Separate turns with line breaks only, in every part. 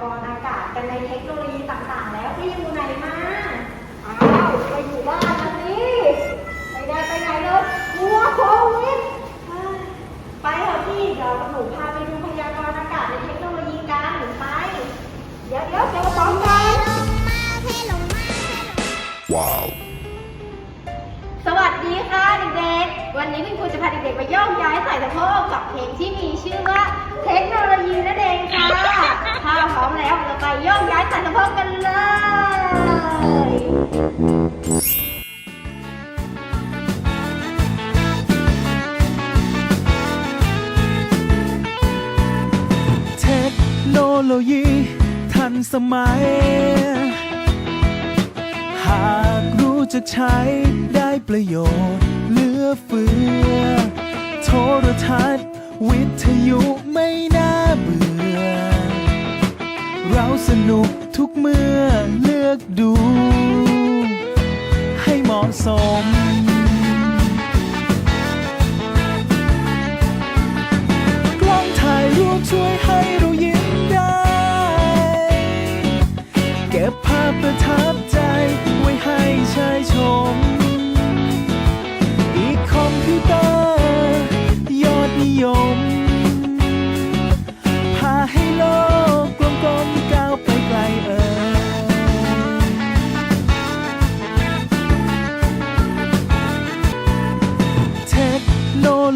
กรณ์อากาศกันในเทคโนโลยีต่างๆ แล้วพี่อยู่ไหนมาอ้าวไปอยู่บ้านแล้วนี่ไปได้ไปไหนเลยกลัวโควิดไปเถอะพี่เดี๋ยวหนูพาไปดูพยา
กรณ์อากาศในเทคโนโลยีกันไป เดี๋ยวเดี๋ยวเดี๋ยวพร้อมกันว้าว สวัสดีค่ะเด็กๆ วันนี้พี่ครูจะพาเด็กๆไปย่องย้ายใส่ยสะโพกกับเพลงที่มีชื่อว่าเทคโนโลยีนั่นเองค่ะ กย้ายสายสะโพกกันเลย เทคโนโลยีทันสมัย หากรู้จะใช้ได้ประโยชน์เหลือเฟือ โทรทัศน์ วิทยุไม่ สนุกทุกเมื่อเลือกดู ให้เหมาะสม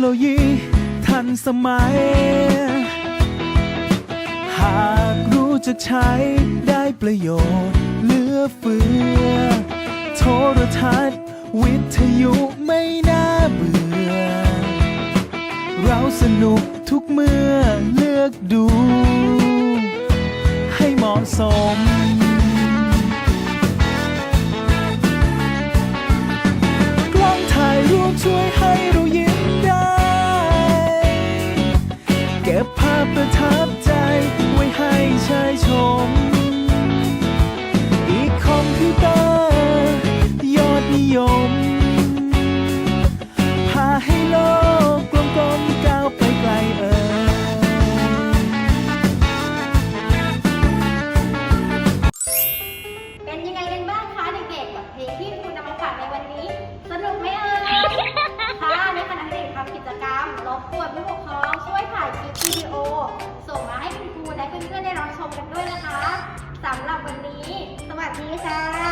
โนโลยีทันสมัย หากรู้จะใช้ได้ประโยชน์เหลือเฟือ โทรทัศน์ วิทยุไม่น่าเบื่อ เราสนุกทุกเมื่อเลือกดู บภาพประทับใจ ไว้ให้ชายชม อีกคอมพิวเตอร์ ยอดนิยม พาให้โลกกลมๆก้าวไปไกลเอ่ย
เป็นยังไงกันบ้างคะเด็กๆกับเพลงที่คุณนำมาฝากในวันนี้ สนุกไหมเอ่ย ค่ะในขณะที่เด็กทำกิจกรรมรบกวนผู้ปกครองช่วยถ่าย เพื่อนๆได้รับชมกันด้วยนะคะสำหรับวันนี้ สวัสดีค่ะ